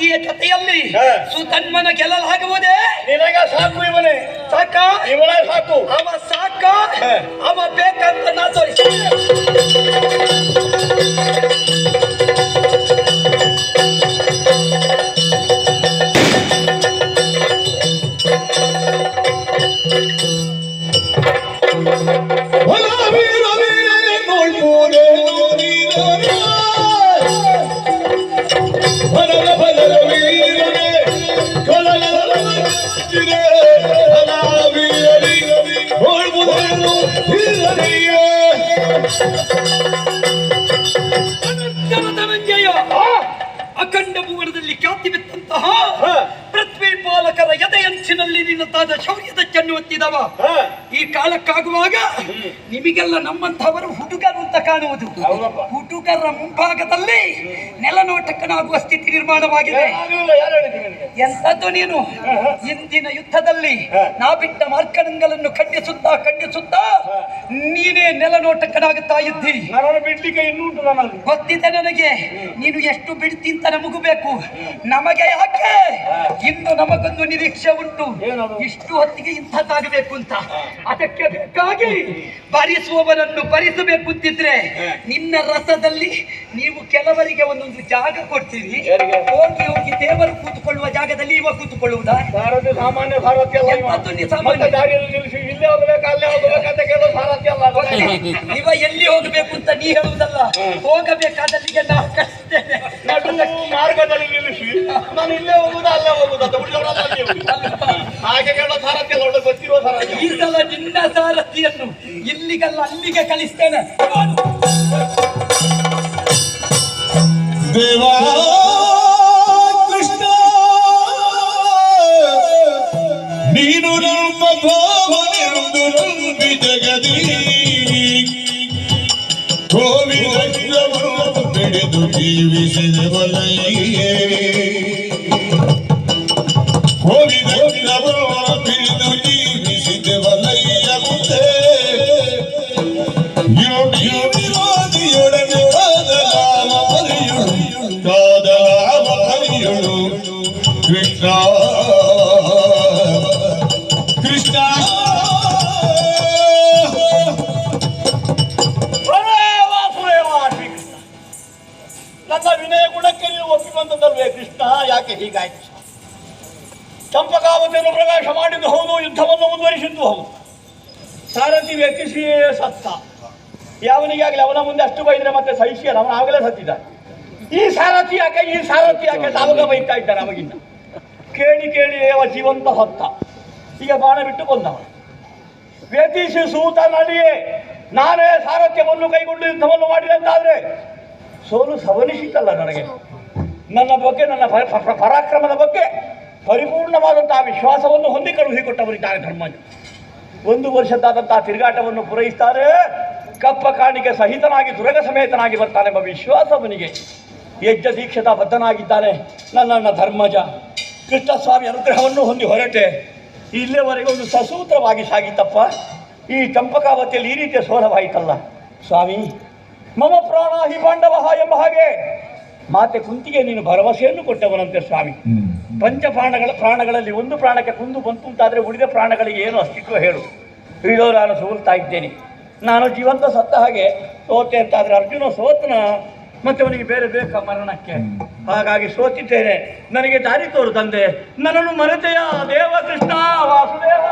ಸಾರಥಿಯ ಜೊತೆಯಲ್ಲಿ ಸುತನ್ಮನ ಗೆಲ್ಲಲಾಗುವುದೇ ನಿನಗ ಸಾಕು ಇವನೇ. ಸಾಕ? ಇವನೇ ಸಾಕು. ಅವ ಸಾಕ? ಅವ ಬೇಕಂತ ನಾ ತೋರಿಸಿ ಅಖಂಡ ಭುವನದಲ್ಲಿ ಖ್ಯಾತಿ ಬಿತ್ತಂತಹ. ಪೃಥ್ವಿ ಪಾಲಕರ ಎದೆಯಂಚಿನಲ್ಲಿ ನಿನ್ನತಾದ ಶೌರ್ಯದ ಚೆನ್ನು ಒತ್ತಿದವ. ಈ ಕಾಲಕ್ಕಾಗುವಾಗ ನಿಮಗೆಲ್ಲ ನಮ್ಮಂತಹವರು ಹುಡುಗರು ಅಂತ ಕಾಣುವುದು. ಹುಡುಗರ ಮುಂಭಾಗದಲ್ಲಿ ನೆಲನೋಟಕ್ಕನಾಗುವ ಸ್ಥಿತಿ ನಿರ್ಮಾಣವಾಗಿದೆ. ಎಂಥದ್ದು ನೀನು? ಇಂದಿನ ಯುದ್ಧದಲ್ಲಿ. ನಾ ಬಿಟ್ಟ ಮಾರ್ಕಣಗಳನ್ನು ಖಂಡಿಸುತ್ತಾ ಖಂಡಿಸುತ್ತಾ ನೀನೇ ನೆಲನೋಟಕ್ಕನಾಗುತ್ತಾ ಇದ್ದಿ. ಬಿಡ್ಲಿಕ್ಕೆ ಗೊತ್ತಿದೆ ನನಗೆ ನೀನು ಎಷ್ಟು ಬಿಡ್ತಿಂತ ನಮಗಬೇಕು. ನಮಗೆ ಯಾಕೆ? ಇನ್ನು ನಮಗೊಂದು ನಿರೀಕ್ಷೆ ಉಂಟು? ಇಷ್ಟು ಹೊತ್ತಿಗೆ ಇಂಥದ್ದಾಗಬೇಕು ಅಂತ. ಅದಕ್ಕೆ ಬೇಕಾಗಿ ಭರಿಸುವವನನ್ನು ಭರಿಸಬೇಕು ಅಂತಿದ್ರೆ ನಿನ್ನ ರಸದಲ್ಲಿ ನೀವು ಕೆಲವರಿಗೆ ಒಂದೊಂದು ಜಾಗ ಕೊಡ್ತೀರಿ. ಹೋಗಿ ಹೋಗಿ ದೇವರು ಕೂತ್ಕೊಳ್ಳುವ ಜಾಗದಲ್ಲಿ ಇವ ಕೂತ್ಕೊಳ್ಳುವುದಾ? ಸಾರಥಿ ಸಾಮಾನ್ಯ ಭಾರತೀಯ ಇವ. ಎಲ್ಲಿ ಹೋಗಬೇಕು ಅಂತ ನೀ ಹೇಳುವುದಲ್ಲ. ಹೋಗಬೇಕಾದಲ್ಲಿಗೆ ನಾವು ಕಳಿಸ್ತೇನೆ ಮಾರ್ಗದಲ್ಲಿ ನಿಲ್ಲಿಸಿ. ನಾನು ಇಲ್ಲೇ ಹೋಗುದಾ ಅಲ್ಲೇ ಹೋಗುದಾ. ಹಾಗೆ ಕೇಳೋ ಸಾರಥ್ಯ ಅಲ್ಲ ಒಳ್ಳೆ ಗೊತ್ತಿರುವ ಸಾರಥಿ ಈ ಸಲ ನಿನ್ನ ಸಾರಥಿಯನ್ನು ಇಲ್ಲಿಗಲ್ಲ ಅಲ್ಲಿಗೆ ಕಳಿಸ್ತೇನೆ. ದೇವಾ ಕೃಷ್ಣ ನೀನು ನಮ್ಮ ಭಾವನೆಂದು ನಂಬಿ ಜಗದಿ ಗೋವಿಂದವನ್ನು ಬೆಳೆದು ಜೀವಿಸಿದವಲಯ್ಯೇ ಗೋವಿಂದವನ್ನು ಬೆಳೆದು ಕೃಷ್ಣ. ಕೃಷ್ಣ. ನನ್ನ ವಿನಯ ಗುಣಕ್ಕೆ ನೀವು ಒಪ್ಪಿಕೊಂಡದಲ್ವೇ ಕೃಷ್ಣ? ಯಾಕೆ ಹೀಗಾಯ್ತು? ಚಂಪಕಾವತಿಯನ್ನು ಪ್ರವೇಶ ಮಾಡಿದ್ದು ಹೌದು, ಯುದ್ಧವನ್ನು ಮುಂದುವರಿಸಿದ್ದು ಹೌದು. ಸಾರಥಿ ವ್ಯಕ್ತಿಸಿಯೇ ಸತ್ತ. ಯಾವನಿಗಾಗಲಿ ಅವನ ಮುಂದೆ ಅಷ್ಟು ಬೈದ್ರೆ ಮತ್ತೆ ಸಹಿಸಿಯಲ್ಲ ಅವನ ಆಗಲೇ ಸತ್ತಿದ್ದ ಈ ಸಾರಥಿ ಯಾಕೆ ಈ ಸಾರಥಿ ಯಾಕೆ ತಾವಾಗ ಬೈತಾ ಇದ್ದಾರೆ ಅವಾಗಿಂದ. ಕೇಳಿ ಕೇಳಿ, ಅವ ಜೀವಂತ ಹೊತ್ತ ಈಗ ಬಾಣ ಬಿಟ್ಟು ಬಂದವನು. ವ್ಯತಿಸಿ ಸೂತ ನಡಿಯೇ ನಾನೇ ಸಾರಥ್ಯವನ್ನು ಕೈಗೊಂಡು ಯುದ್ಧವನ್ನು ಮಾಡಿದೆ ಅಂತಾದ್ರೆ, ಸೋಲು ಸವನಿಸಿತಲ್ಲ ನನಗೆ. ನನ್ನ ಬಗ್ಗೆ, ನನ್ನ ಪರಾಕ್ರಮದ ಬಗ್ಗೆ ಪರಿಪೂರ್ಣವಾದಂತಹ ವಿಶ್ವಾಸವನ್ನು ಹೊಂದಿ ಕಳುಹಿಕೊಟ್ಟವರಿದ್ದಾರೆ ಧರ್ಮಜ ಒಂದು ವರ್ಷದಾದಂತಹ ತಿರುಗಾಟವನ್ನು ಪೂರೈಸ್ತಾರೆ, ಕಪ್ಪ ಕಾಣಿಕೆ ಸಹಿತನಾಗಿ, ದುರಗ ಸಮೇತನಾಗಿ ಬರ್ತಾನೆ ಎಂಬ ವಿಶ್ವಾಸ ಅವನಿಗೆ ಯಜ್ಜ ದೀಕ್ಷಿತ ಬದ್ಧನಾಗಿದ್ದಾನೆ ನನ್ನನ್ನ ಧರ್ಮಜ. ಕೃಷ್ಣಸ್ವಾಮಿ ಅನುಗ್ರಹವನ್ನು ಹೊಂದಿ ಹೊರಟೆ. ಇಲ್ಲಿಯವರೆಗೆ ಒಂದು ಸಸೂತ್ರವಾಗಿ ಸಾಗಿತಪ್ಪ ಈ ಚಂಪಕಾವತಿಯಲ್ಲಿ ಈ ರೀತಿಯ ಸೋಲವಾಯಿತಲ್ಲ. ಸ್ವಾಮಿ ಮಮ ಪ್ರಾಣ ಹಿ ಪಾಂಡವ ಎಂಬ ಹಾಗೆ. ಮಾತೆ ಕುಂತಿಗೆ ನೀನು ಭರವಸೆಯನ್ನು ಕೊಟ್ಟವನಂತೆ ಸ್ವಾಮಿ. ಪಂಚ ಪ್ರಾಣಗಳ ಪ್ರಾಣಗಳಲ್ಲಿ ಒಂದು ಪ್ರಾಣಕ್ಕೆ ಕುಂದು ಬಂತು ಅಂತಾದ್ರೆ ಉಳಿದ ಪ್ರಾಣಗಳಿಗೆ ಏನು ಅಸ್ತಿತ್ವ ಹೇಳು. ಇಳೋ ನಾನು ಸೋಲ್ತಾ ಇದ್ದೇನೆ. ನಾನು ಜೀವಂತ ಸತ್ತ ಹಾಗೆ ಸೋತೆ ಅಂತಾದರೆ ಅರ್ಜುನ ಸೋತನ ಮತ್ತೆ ಅವನಿಗೆ ಬೇರೆ ಬೇಕಾ ಮರಣಕ್ಕೆ? ಹಾಗಾಗಿ ಸೋತಿದ್ದೇನೆ. ನನಗೆ ದಾರಿ ತೋರು ತಂದೆ. ನನ್ನನ್ನು ಮರೆತೆಯ ದೇವ ಕೃಷ್ಣ ವಾಸುದೇವ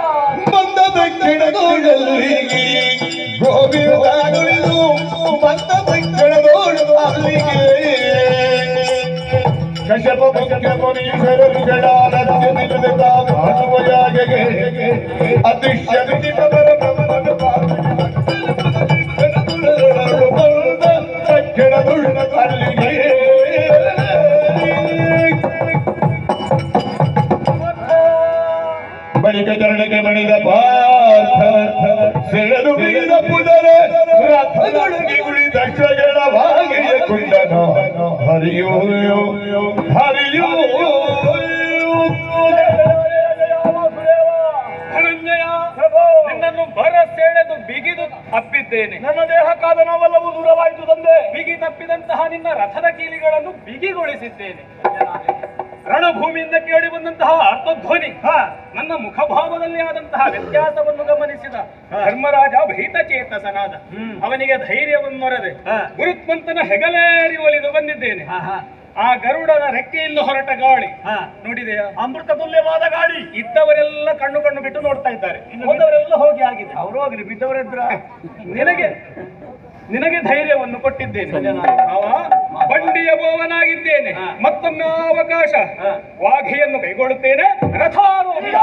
ಬಂದ ದಕ್ಷಿಣದೋಡಲ್ಲಿ ಗೋವಿಂದನುಳಿದು ಬಂದ ದಕ್ಷಿಣದೋಡು ಅಲ್ಲಿಗೆ ಕಶ್ಯಪ ಬಳಿಕ ಚರಣಕ್ಕೆ ಮಣಿದ ಪಾರ್ಥ ಸೆಳೆದು ಬಿಗಿದ ಪುದರೆ ರಥದೊಳಗೆ ಕುಳಿತ ಕ್ಷಗಳವಾಗಿಯ ಕುಂಡನ. ಹರಿಯೋ ಹರಿಯೋ ನಿನ್ನನ್ನು ಭರಸೆಳೆದು ಬಿಗಿದು ತಪ್ಪಿದ್ದೇನೆ. ನನ್ನ ದೇಹಕ್ಕಾದ ನಾವೆಲ್ಲವೂ ದೂರವಾಯಿತು ತಂದೆ. ಬಿಗಿ ತಪ್ಪಿದಂತಹ ನಿನ್ನ ರಥದ ಕೀಲಿಗಳನ್ನು ಬಿಗಿಗೊಳಿಸಿದ್ದೇನೆ. ರಣಭೂಮಿಯಿಂದ ಕೇಳಿ ಬಂದಂತಹ ಅರ್ಥಧ್ವನಿ ನನ್ನ ಮುಖಭಾವದಲ್ಲಿ ಆದಂತಹ ವ್ಯತ್ಯಾಸವನ್ನು ಗಮನಿಸಿದ ಧರ್ಮರಾಜ ಭೀತ ಚೇತಸನಾದ ಅವನಿಗೆ ಧೈರ್ಯವನ್ನೊರದೆ ಗುರುತ್ಮಂತನ ಹೆಗಲೇರಿ ಒಲಿದು ಬಂದಿದ್ದೇನೆ. ಆ ಗರುಡನ ರೆಕ್ಕೆಯಿಂದ ಹೊರಟ ಗಾಳಿ ನೋಡಿದೆಯಾ? ಅಮೃತ ತುಲ್ಯವಾದ ಗಾಳಿ. ಇದ್ದವರೆಲ್ಲ ಕಣ್ಣು ಕಣ್ಣು ಬಿಟ್ಟು ನೋಡ್ತಾ ಇದ್ದಾರೆ. ಹೋದವರೆಲ್ಲ ಹೋಗಿ ಆಗಿದೆ. ಅವರು ಹೋಗ್ಲಿ ಬಿದ್ದವರಿದ್ರ. ನಿನಗೆ? ನಿನಗೆ ಧೈರ್ಯವನ್ನು ಕೊಟ್ಟಿದ್ದೇನೆ. ಅವ ಬಂಡಿಯ ಬೋವನಾಗಿದ್ದೇನೆ. ಮತ್ತೊಮ್ಮೆ ಅವಕಾಶ ವಾಘೆಯನ್ನು ಕೈಗೊಳ್ಳುತ್ತೇನೆ. ರಥಾರೋಹಣ.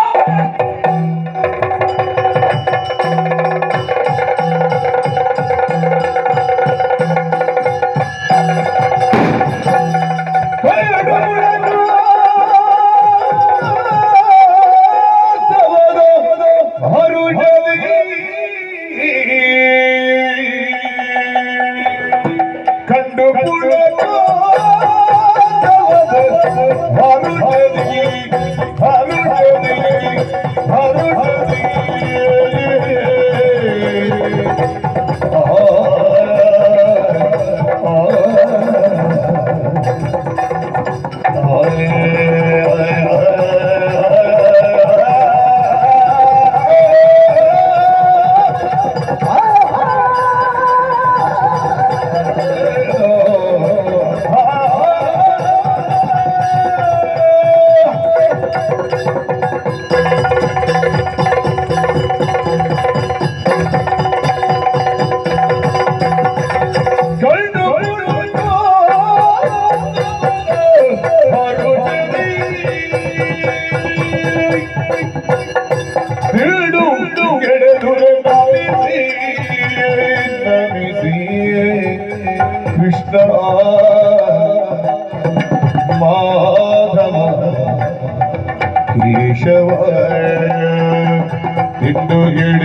ಕೃಷ್ಣ ಇಂದು ಹಿಡಿದು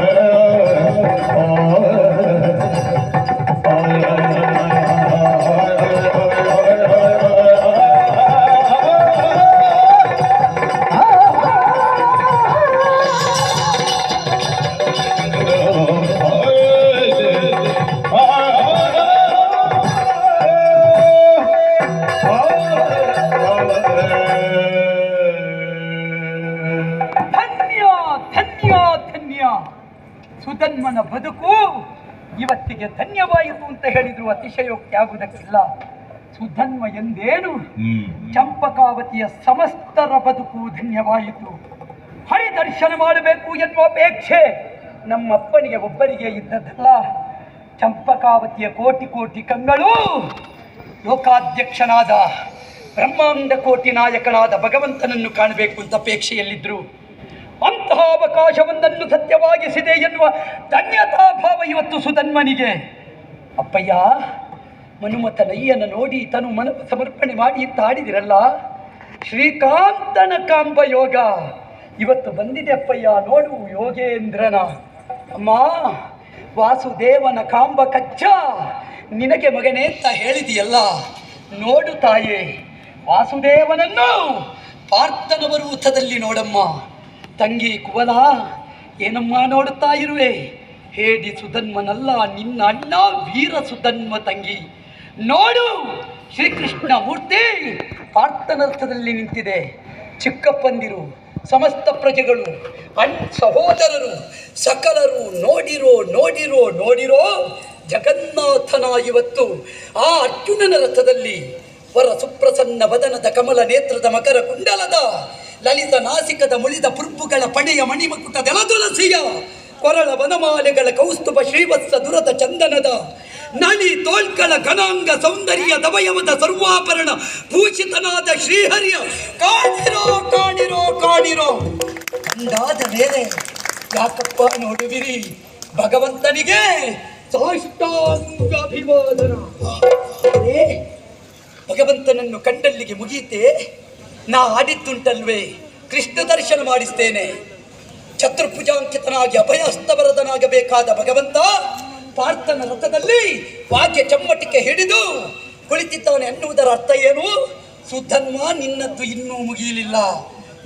ಹೇಳಿದ್ರು ಅತಿಶಯೋಕ್ತಿ ಆಗುವುದಕ್ಕಿಲ್ಲ ಸುಧನ್ಮ ಎಂದೇನು ಚಂಪಕಾವತಿಯ ಸಮಸ್ತರ ಬದುಕು ಧನ್ಯವಾಯಿತು. ಹರಿದರ್ಶನ ಮಾಡಬೇಕು ಎನ್ನುವ ಅಪೇಕ್ಷೆ ನಮ್ಮಪ್ಪನಿಗೆ ಒಬ್ಬರಿಗೆ ಇದ್ದದ್ದಲ್ಲ. ಚಂಪಕಾವತಿಯ ಕೋಟಿ ಕೋಟಿ ಕಂಗಳು ಲೋಕಾಧ್ಯಕ್ಷನಾದ ಬ್ರಹ್ಮಾಂಡ ಕೋಟಿ ನಾಯಕನಾದ ಭಗವಂತನನ್ನು ಕಾಣಬೇಕು ಅಂತ ಅಪೇಕ್ಷೆಯಲ್ಲಿದ್ದರು. ಅಂತಹ ಅವಕಾಶವೊಂದನ್ನು ಸತ್ಯವಾಗಿಸಿದೆ ಎನ್ನುವ ಧನ್ಯತಾ ಭಾವ ಇವತ್ತು ಸುಧನ್ಮನಿಗೆ. ಅಪ್ಪಯ್ಯ ಮನುಮತನಯ್ಯನ ನೋಡಿ ತನು ಮನ ಸಮರ್ಪಣೆ ಮಾಡಿ ಅಂತ ಆಡಿದಿರಲ್ಲ ಶ್ರೀಕಾಂತನ ಕಾಂಬ ಯೋಗ. ಇವತ್ತು ಬಂದಿದೆ ಅಪ್ಪಯ್ಯ, ನೋಡು ಯೋಗೇಂದ್ರನ. ಅಮ್ಮ, ವಾಸುದೇವನ ಕಾಂಬ ಕಚ್ಚ. ನಿನಗೆ ಮಗನೇ ಅಂತ ಹೇಳಿದೆಯಲ್ಲ? ನೋಡು ತಾಯೇ, ವಾಸುದೇವನನ್ನು ಪಾರ್ಥನ ಪರ್ವತದಲ್ಲಿ ನೋಡಮ್ಮ. ತಂಗಿ ಕುವಲ, ಏನಮ್ಮ ನೋಡುತ್ತಾ ಇರುವೆ? ಹೇಡಿ ಸುಧನ್ಮನಲ್ಲ, ನಿನ್ನ ಅಣ್ಣ ವೀರ ಸುಧನ್ಮ ತಂಗಿ. ನೋಡು, ಶ್ರೀಕೃಷ್ಣ ಮೂರ್ತಿ ಪಾರ್ಥನರ್ಥದಲ್ಲಿ ನಿಂತಿದೆ. ಚಿಕ್ಕಪ್ಪಂದಿರು, ಸಮಸ್ತ ಪ್ರಜೆಗಳು ಅನ್ ಸಹೋದರರು, ಸಕಲರು ನೋಡಿರೋ ನೋಡಿರೋ ನೋಡಿರೋ ಜಗನ್ನಾಥನ ಇವತ್ತು ಆ ಅರ್ಜುನನ ರಥದಲ್ಲಿ ವರ ಸುಪ್ರಸನ್ನ ವದನದ ಕಮಲ ನೇತ್ರದ ಮಕರ ಕುಂಡಲದ ಲಲಿತ ನಾಸಿಕದ ಮುಳಿದ ಪುರ್ಪುಗಳ ಪಡೆಯ ಮಣಿಮಕುಟ ದೆಲದುಲಸಿಯ ಕೊರಳ ವನಮಾಲೆಗಳ ಕೌಸ್ತುಭ ಶ್ರೀವತ್ಸ ದುರದ ಚಂದನದ ನಳಿ ತೋಳ್ಕಳ ಘನಾಂಗ ಸೌಂದರ್ಯ ದವಯವದ ಸರ್ವಾಭರಣ ಭೂಷಿತನಾದ ಶ್ರೀಹರಿಯ. ಕಾಣಿರೋ ಕಾಣಿರೋ ಕಾಣಿರೋ ಮೇಲೆ ಯಾಕಪ್ಪ ನೋಡುವಿರಿ? ಭಗವಂತನಿಗೆ ಸಾಷ್ಟಾಂಗಾಭಿವಾದನ. ಭಗವಂತನನ್ನು ಕಂಡಲ್ಲಿಗೆ ಮುಗಿಯಿತೆ ನಾ ಆಡಿದ್ದುಂಟಲ್ವೇ, ಕೃಷ್ಣ ದರ್ಶನ ಮಾಡಿಸ್ತೇನೆ. ಚತುರ್ಭುಜಾಂಕಿತನಾಗಿ ಅಭಯಸ್ತವರದನಾಗಬೇಕಾದ ಭಗವಂತ ಪಾರ್ಥನ ರಥದಲ್ಲಿ ವಾಕ್ಯ ಚಮ್ಮಟಿಕೆ ಹಿಡಿದು ಕುಳಿತಿದ್ದವನು ಎನ್ನುವುದರ ಅರ್ಥ ಏನು? ಸುಧನ್ವ ನಿನ್ನದ್ದು ಇನ್ನೂ ಮುಗಿಯಲಿಲ್ಲ.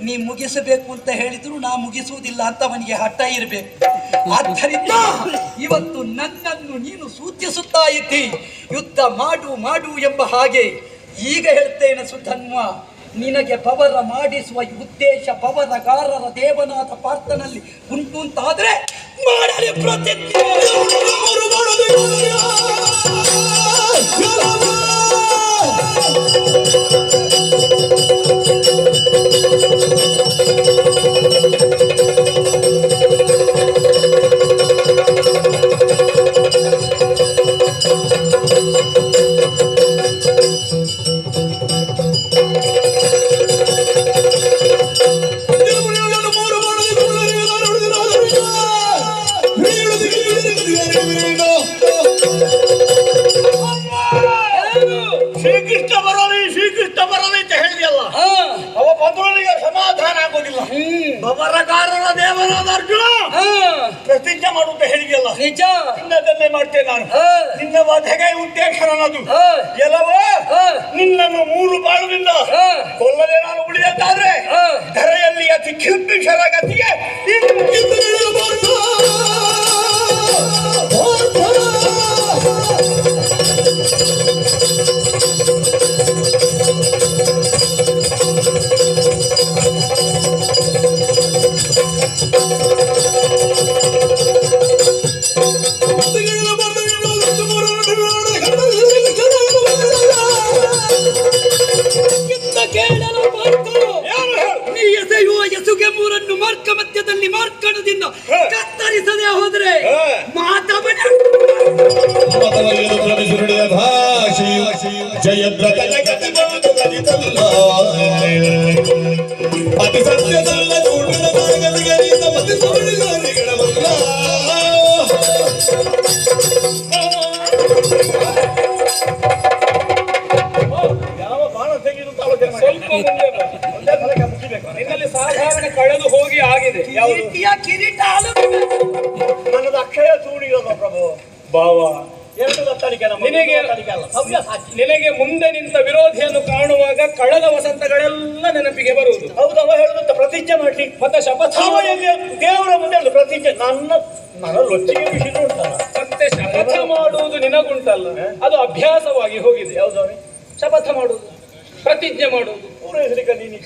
ನೀ ಮುಗಿಸಬೇಕು ಅಂತ ಹೇಳಿದ್ರು ನಾ ಮುಗಿಸುವುದಿಲ್ಲ ಅಂತ ಅವನಿಗೆ ಹಠ ಇರಬೇಕು. ಆದ್ದರಿಂದ ಇವತ್ತು ನನ್ನನ್ನು ನೀನು ಸೂಚಿಸುತ್ತಾ ಇದ್ದಿ. ಯುದ್ಧ ಮಾಡು ಮಾಡು ಎಂಬ ಹಾಗೆ ಈಗ ಹೇಳ್ತೇನೆ ಸುಧನ್ವ ನಿನಗೆ ಪವರ ಮಾಡಿಸುವ ಉದ್ದೇಶ ಪವರಗಾರರ ದೇವನಾಥ ಪಾರ್ಥನಲ್ಲಿ ಉಂಟು ಅಂತಾದ್ರೆ ಮಾಡಲಿ ಪ್ರತಿಜ್ಞೆ. ಮಧ್ಯದಲ್ಲಿ ಮಾರ್ಕಣದಿಂದ ಹಾ. ಕತ್ತರಿಸದೆ ಹೋದ್ರೆ. ಮಾತವನ. ಅತಿ ಸತ್ಯದಲ್ಲ ಮತಿ. ಯಾವ ಬಾಣ ತೆಗೆದು ಸ್ವಲ್ಪ ಮುಂದೆ ನಿನ್ನಲ್ಲಿ ಕಳೆದು ಹೋಗಿ ಆಗಿದೆ. ಕಿರೀಟ. ನನ್ನದು ಅಕ್ಷಯ ಚೂಡಿರೋದು ಪ್ರಭು. ಭಾವ. ನಿನಗೆ- ನಿನಗೆ ಮುಂದೆ ನಿಂತ ವಿರೋಧಿಯನ್ನು ಕಾಣುವಾಗ ಕಳೆದ ವಸಂತಗಳೆಲ್ಲ ನೆನಪಿಗೆ ಬರುವುದು. ಹೌದು ಅವ ಹೇಳುದಂತ ಪ್ರತಿಜ್ಞೆ ಮಾಡ್ಲಿ. ಮತ್ತೆ ಶಪಥ ದೇವರ ಮುಂದೆ ಪ್ರತಿಜ್ಞೆ. ನನ್ನ ನನ್ನ ಲೊಚ್ಚಿಗೆ ವಿಷಯ ಉಂಟಲ್ಲ. ಮತ್ತೆ ಶಪಥ ಮಾಡುವುದು ನಿನಗುಂಟಲ್ಲ. ಅದು ಅಭ್ಯಾಸವಾಗಿ ಹೋಗಿದೆ. ಯಾವ್ದು ಅವನಿಗೆ ಶಪಥ ಮಾಡುವುದು. ಪ್ರತಿಜ್ಞೆ ಮಾಡುವುದು. ಪೂರೈಸಲಿಕ್ಕೆ ನೀನು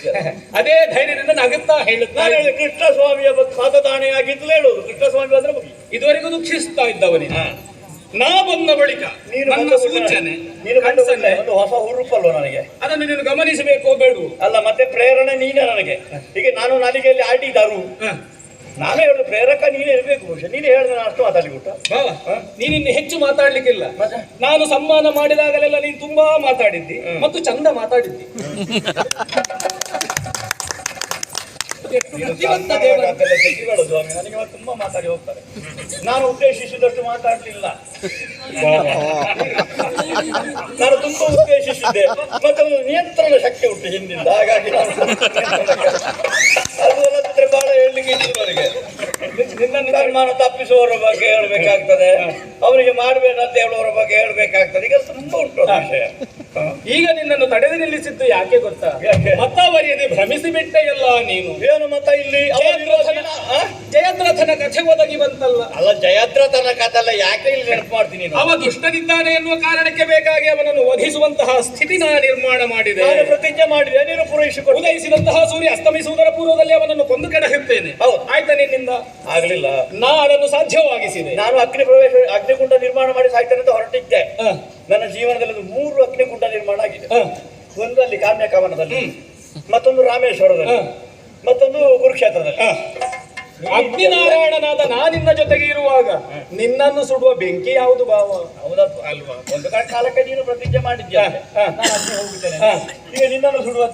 ಅದೇ ಧೈರ್ಯದಿಂದ ನಗುತ್ತಾ ನಾನು ಹೇಳುತ್ತಾರೆ ಹೇಳಿ. ಕೃಷ್ಣ ಸ್ವಾಮಿಯ ಕಾತದಾಣೆಯಾಗಿದ್ದಲೇ ಹೇಳೋದು. ಕೃಷ್ಣ ಸ್ವಾಮಿ ಅಂದ್ರೆ ಇದುವರೆಗೂ ದುಃಖಿಸ್ತಾ ಇದ್ದವನೇ ನಾ ಬಂದ ಬಳಿಕ ನೀನು ನನ್ನ ಸೂಚನೆ ನೀನು ಬಂದ ಒಂದು ಹೊಸ ಹುರುಪಲ್ವ ನನಗೆ. ಅದನ್ನು ನೀನು ಗಮನಿಸಬೇಕು ಬೇಡ ಅಲ್ಲ ಮತ್ತೆ ಪ್ರೇರಣೆ ನೀನೇ ನನಗೆ. ಈಗ ನಾನು ನಾಲಿಗೆಯಲ್ಲಿ ಆಡಿದರು. ಹ. ನಾನೇ ಹೇಳುದು ಪ್ರೇರಕ ನೀನೇ ಇರಬೇಕು ಬಹುಶಃ. ನೀನೇ ಹೇಳಿದ್ರೆ ನಾನು ಅಷ್ಟು ಮಾತಾಡಿಬಿಟ್ಟ ನೀನಿನ್ನು ಹೆಚ್ಚು ಮಾತಾಡ್ಲಿಕ್ಕಿಲ್ಲ? ನಾನು ಸಮ್ಮಾನ ಮಾಡಿದಾಗಲೆಲ್ಲ ನೀನು ತುಂಬಾ ಮಾತಾಡಿದ್ದಿ. ಮತ್ತು ಚಂದ ಮಾತಾಡಿದ್ದಿ. ನನಗೆ ತುಂಬಾ ಮಾತಾಡಿ ಹೋಗ್ತಾರೆ. ನಾನು ಉದ್ದೇಶಿಸಿದಷ್ಟು ಮಾತಾಡ್ಲಿಲ್ಲ. ನಾನು ತುಂಬಾ ಉದ್ದೇಶಿಸಿದ್ದೆ. ಮತ್ತೆ ಒಂದು ನಿಯಂತ್ರಣ ಶಕ್ತಿ ಉಂಟು ಹಿಂದಿಂದ. ಹಾಗಾಗಿ ನಾನು ಅಲ್ಲದಿದ್ರೆ ನಿನ್ನ ಹೇಳಲಿಕ್ಕೆ ತಪ್ಪಿಸುವವರ ಬಗ್ಗೆ ಹೇಳ್ಬೇಕಾಗ್ತದೆ. ಅವರಿಗೆ ಮಾಡಬೇಡ ಅಂತ ಹೇಳುವವರ ಬಗ್ಗೆ ಹೇಳ್ಬೇಕಾಗ್ತದೆ. ಈಗ ತುಂಬಾ ಉಂಟು ವಿಷಯ. ಈಗ ನಿನ್ನನ್ನು ತಡೆದು ನಿಲ್ಲಿಸಿದ್ದು ಯಾಕೆ ಗೊತ್ತಾ? ಮತ ಬರೆಯದೆ ಭ್ರಮಿಸಿ ಬಿಟ್ಟೆ ಎಲ್ಲ ನೀನು. ಏನು ಮತ ಇಲ್ಲಿ? ಜಯದ್ರಥನ? ಕಥೆ ಒದಗಿ ಬಂತಲ್ಲ ಅಲ್ಲ ಜಯದ್ರಥನ ಕಥೆಲ್ಲ ಯಾಕೆ ಇಲ್ಲಿ ನೆನಪು ಮಾಡ್ತೀನಿ? ಅವ ದುಷ್ಟದಿದ್ದಾನೆ ಎನ್ನುವ ಕಾರಣಕ್ಕೆ ಬೇಕಾಗಿ ಅವನನ್ನು ವಧಿಸುವಂತಹ ಸ್ಥಿತಿ ನಾ ನಿರ್ಮಾಣ ಮಾಡಿದೆ. ನಾನು ಪ್ರತಿಜ್ಞೆ ಮಾಡಿದೆ. ನೀನು ಪೂರೈಸಿಕೊಂಡು ಉದಯಿಸಿದಂತಹ ಸೂರ್ಯ ಅಸ್ತಮಿಸುವುದರ ಪೂರ್ವದಲ್ಲಿ ಅವನನ್ನು ಕೊಂದು ಕಡಹಿರ್ತೇನೆ ಹೌದು. ಆಯ್ತಾ ನಿನ್ನಿಂದ? ಆಗ್ಲಿಲ್ಲ. ನಾ ಅದನ್ನು ಸಾಧ್ಯವಾಗಿಸಿದೆ. ನಾನು ಅಗ್ನಿ ಪ್ರವೇಶ ಅಗ್ನಿಕುಂಡ ನಿರ್ಮಾಣ ಮಾಡಿ ಸಾಯ್ತೇನೆ ಅಂತ ಹೊರಟಿದ್ದೆ ನನ್ನ ಜೀವನದಲ್ಲಿ ಒಂದು ಮೂರು ಅಗ್ನಿಕುಂಡ ನಿರ್ಮಾಣ ಆಗಿದೆ. ಒಂದು ಅಲ್ಲಿ ಕಾಮ್ಯ ಕವನದಲ್ಲಿ ಮತ್ತೊಂದು ರಾಮೇಶ್ವರದಲ್ಲಿ. ಮತ್ತೊಂದು ಕುರುಕ್ಷೇತ್ರದಲ್ಲಿ. ನಾರಾಯಣನಾದ ನಾ ನಿನ್ನ ಜೊತೆಗೆ ಇರುವಾಗ ನಿನ್ನನ್ನು ಸುಡುವ ಬೆಂಕಿ ಯಾವುದು ಭಾವ? ಹೌದಾ ಅಲ್ವಾ? ಒಂದು ಕಾಲಕ್ಕೆ ನೀನು ಪ್ರತಿಜ್ಞೆ ಮಾಡಿದ್ಯಾ. ನಾನು ಅಗ್ನಿ ಹೋಗುತ್ತೇನೆ ಹಾ. ಈಗ ನಿನ್ನನ್ನು ಸುಡುವ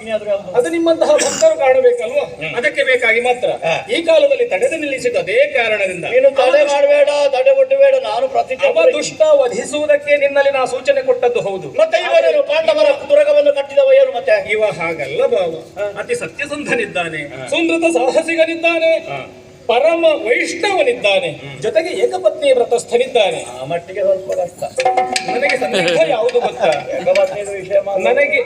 ಅದು ನಿಮ್ಮಂತಹ ಭಕ್ತರು ಕಾಣಬೇಕಲ್ವಾ? ಅದಕ್ಕೆ ಬೇಕಾಗಿ ಮಾತ್ರ. ಈ ಕಾಲದಲ್ಲಿ ತಡೆದು ನಿಲ್ಲಿಸಿದ ಅದೇ ಕಾರಣದಿಂದ. ನೀನು ತಡೆ ಮಾಡಬೇಡ ತಡೆ ಕೊಟ್ಟಬೇಡ ನಾನು ಪ್ರತಿ ದುಷ್ಟ ವಧಿಸುವುದಕ್ಕೆ ನಿನ್ನಲ್ಲಿ ನಾ ಸೂಚನೆ ಕೊಟ್ಟದ್ದು ಹೌದು. ಮತ್ತೆ ಇವರೇನು ಪಾಂಡವರ ದುರಗವನ್ನು ಕಟ್ಟಿದವ ಏನು ಮತ್ತೆ? ಇವ ಹಾಗಲ್ಲ ಬಾಬು ಅತಿ ಸತ್ಯಸಂಧನಿದ್ದಾನೆ. ಸುಂದೃತ ಸಾಹಸಿಗನಿದ್ದಾನೆ. ಪರಮ ವೈಷ್ಣವನಿದ್ದಾನೆ. ಜೊತೆಗೆ ಏಕಪತ್ನಿ ವ್ರತಸ್ಥನಿದ್ದಾನೆ. ಆ ಮಟ್ಟಿಗೆ ಸ್ವಲ್ಪ ಕಷ್ಟ. ನನಗೆ ಸಂದೇಹ ಯಾವುದು ಗೊತ್ತಾ? ಏಕಪತ್ನಿಯ ವಿಷಯ ಮಾತ್ರ. ನನಗೆ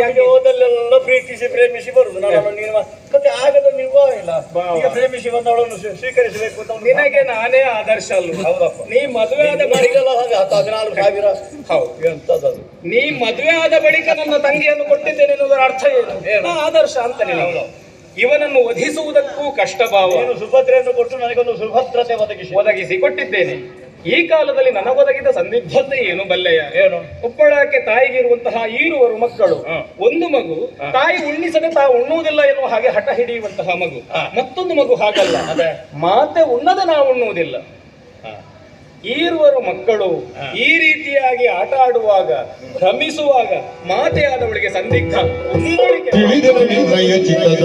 ಯಾಕೆ ಹೋದಲ್ಲೆಲ್ಲ ಪ್ರೀತಿಸಿ ಪ್ರೇಮಿಸಿ ಬರುದು ನಾನು ನೀನು ಮಾ- ಮತ್ತೆ ಆಗದ ನಿರ್ವಾಹ ಇಲ್ಲ ಭಾವ. ಈಗ ಪ್ರೇಮಿಸಿ ಬಂದವಳನ್ನು ಸ್ವೀ- ಸ್ವೀಕರಿಸಬೇಕು ಅಂತ ನಿನಗೆ ನಾನೇ ಆದರ್ಶ ಅಲ್ಲ ಹೌದಪ್ಪ. ನೀ ಮದುವೆ ಆದ ಬಳಿಕ ಬರಿಗಲ್ಲ ಹಾಗೆ ಹತ್ತು ಹದಿನಾಲ್ಕು ಸಾವಿರ ಹೌದು. ಎಂತದದು ನೀ ಮದುವೆ ಆದ ಬಳಿಕ ನನ್ನ ತಂಗಿಯನ್ನು ಕೊಟ್ಟಿದ್ದೇನೆ ಎನ್ನುವುದರ ಅರ್ಥ ಏನು? ಏನು? ನಾ ಆದರ್ಶ ಅಂತ ನಿನಗೆ. ಇವನನ್ನು ವಧಿಸುವುದಕ್ಕೂ ಕಷ್ಟ ಭಾವ. ನೀನು ಸುಭದ್ರೆಯನ್ನು ಕೊಟ್ಟು ನನಗೊಂದು ಸುಭದ್ರತೆ ಒದಗಿಸಿ. ಒದಗಿಸಿ ಕೊಟ್ಟಿದ್ದೇನೆ. ಈ ಕಾಲದಲ್ಲಿ ನನಗೊದಗಿದ ಸಂದಿಗ್ಧತೆ ಏನು ಬಲ್ಲೆಯ? ಏನು? ಕೊಪ್ಪಳಕ್ಕೆ ತಾಯಿಗೆ ಇರುವಂತಹ ಈರುವರು ಮಕ್ಕಳು. ಒಂದು ಮಗು ತಾಯಿ ಉಣ್ಣಿಸದೆ ತಾವು ಉಣ್ಣುವುದಿಲ್ಲ ಎನ್ನುವ ಹಾಗೆ ಹಠ ಹಿಡಿಯುವಂತಹ ಮಗು. ಮತ್ತೊಂದು ಮಗು ಹಾಗಲ್ಲ. ಮಾತೆ ಉಣ್ಣದೆ ನಾವು ಉಣ್ಣುವುದಿಲ್ಲ. ಈರುವರು ಮಕ್ಕಳು ಈ ರೀತಿಯಾಗಿ ಆಟ ಆಡುವಾಗ ಭ್ರಮಿಸುವಾಗ ಮಾತೆಯಾದವಳಿಗೆ ಸಂದಿಗ್ಧ.